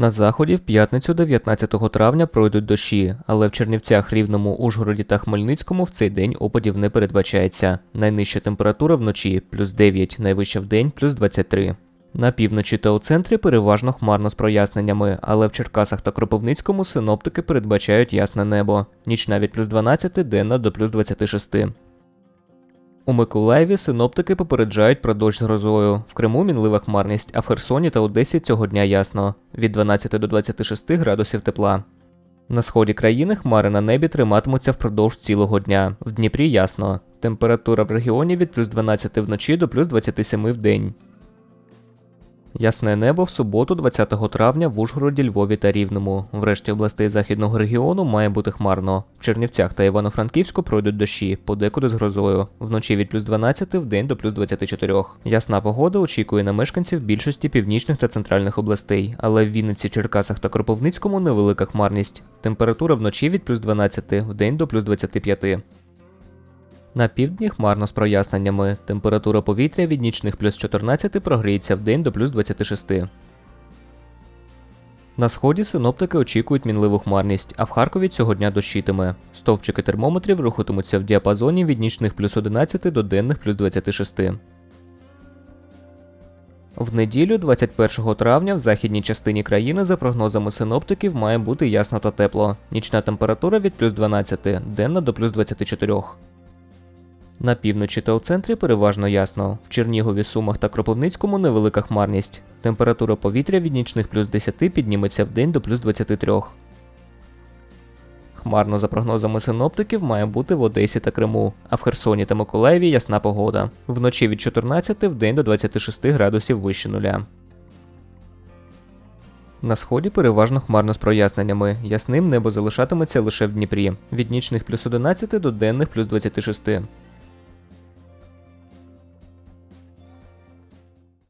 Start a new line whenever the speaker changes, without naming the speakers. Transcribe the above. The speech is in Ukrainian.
На заході в п'ятницю 19 травня пройдуть дощі, але в Чернівцях, Рівному, Ужгороді та Хмельницькому в цей день опадів не передбачається. Найнижча температура вночі плюс 9, найвища в день плюс 23. На півночі та у центрі переважно хмарно з проясненнями, але в Черкасах та Кропивницькому синоптики передбачають ясне небо. Нічна від плюс 12, денна до плюс 26. У Миколаєві синоптики попереджають про дощ з грозою. В Криму мінлива хмарність, а в Херсоні та Одесі цього дня ясно від 12 до 26 градусів тепла. На сході країни хмари на небі триматимуться впродовж цілого дня. В Дніпрі ясно. Температура в регіоні від плюс 12 вночі до плюс 27 в день. Ясне небо в суботу, 20 травня в Ужгороді, Львові та Рівному. В решті областей західного регіону має бути хмарно. В Чернівцях та Івано-Франківську пройдуть дощі, подекуди з грозою. Вночі від плюс 12 в день до плюс 24. Ясна погода очікує на мешканців більшості північних та центральних областей, але в Вінниці, Черкасах та Кропивницькому невелика хмарність. Температура вночі від плюс 12 в день до плюс 25. На півдні хмарно з проясненнями. Температура повітря від нічних плюс 14 прогріється в день до плюс 26. На сході синоптики очікують мінливу хмарність, а в Харкові цього дня дощитиме. Стовпчики термометрів рухатимуться в діапазоні від нічних плюс 11 до денних плюс 26. В неділю, 21 травня, в західній частині країни, за прогнозами синоптиків, має бути ясно та тепло. Нічна температура від плюс 12, денна до плюс 24. На півночі та у центрі переважно ясно. В Чернігові, Сумах та Кропивницькому невелика хмарність. Температура повітря від нічних плюс 10 підніметься в день до плюс 23. Хмарно за прогнозами синоптиків має бути в Одесі та Криму, а в Херсоні та Миколаєві ясна погода. Вночі від 14 в день до 26 градусів вище нуля. На сході переважно хмарно з проясненнями. Ясним небо залишатиметься лише в Дніпрі. Від нічних плюс 11 до денних плюс 26.